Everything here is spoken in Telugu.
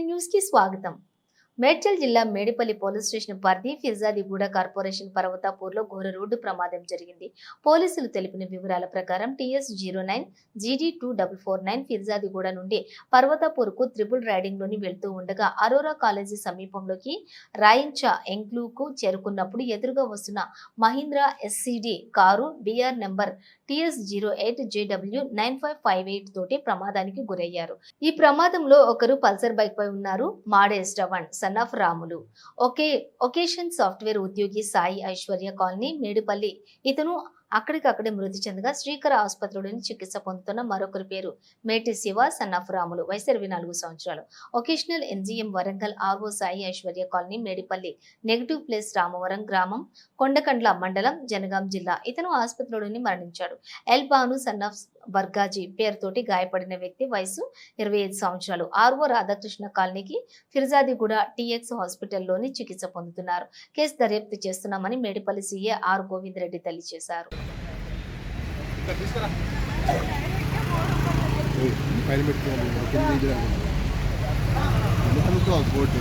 न्यूज़ की स्वागतम। మేడ్చల్ జిల్లా మేడిపల్లి పోలీస్ స్టేషన్ పరిధి ఫిజాదిగూడ కార్పొరేషన్ పర్వతాపూర్లో ఘోర రోడ్డు ప్రమాదం జరిగింది. పోలీసులు తెలిపిన వివరాల ప్రకారం TS zero nine GD two double four nine Firzadiguda నుండి పర్వతాపూర్కు త్రిబుల్ రైడింగ్లోని వెళ్తూ ఉండగా అరోరా కాలేజీ సమీపంలోకి రాయించా ఎంగ్లూకు చేరుకున్నప్పుడు ఎదురుగా వస్తున్న Mahindra SCD car BR number TS zero eight JW nine five five eight తోటి ప్రమాదానికి గురయ్యారు. ఈ ప్రమాదంలో ఒకరు పల్సర్ బైక్ పై ఉన్నారు Made Shravan. Son of Ramulu. Okay occasion software ఉద్యోగి సాయి ఐశ్వర్య కాలనీ మేడుపల్లి. ఇతను అక్కడికక్కడే మృతి చెందగా శ్రీకర ఆసుపత్రిలోని చికిత్స పొందుతున్న మరొకరి పేరు మేటి శివ సన్ రాములు. వయసు ఇరవై నాలుగు సంవత్సరాలు. Vocational NGM Warangal RO Sai Aishwarya colony Medipalli native place Ramavaram గ్రామం కొండకండ్ల మండలం జనగాం జిల్లా. ఇతను ఆసుపత్రిలోని మరణించాడు. ఎల్ బాను సన్ బర్గాజీ పేరుతోటి గాయపడిన వ్యక్తి వయసు ఇరవై ఐదు సంవత్సరాలు. ఆర్ఓ రాధాకృష్ణ కాలనీకి ఫిర్జాదిగూడ టీఎక్స్ హాస్పిటల్లోని చికిత్స పొందుతున్నారు. కేసు దర్యాప్తు చేస్తున్నామని మేడిపల్లి సీఏ ఆర్ గోవిందరెడ్డి తెలియజేశారు. పైన పెట్టుకోవాలి కింద దిగడానికి. వెనకాలకు ఆ బోటు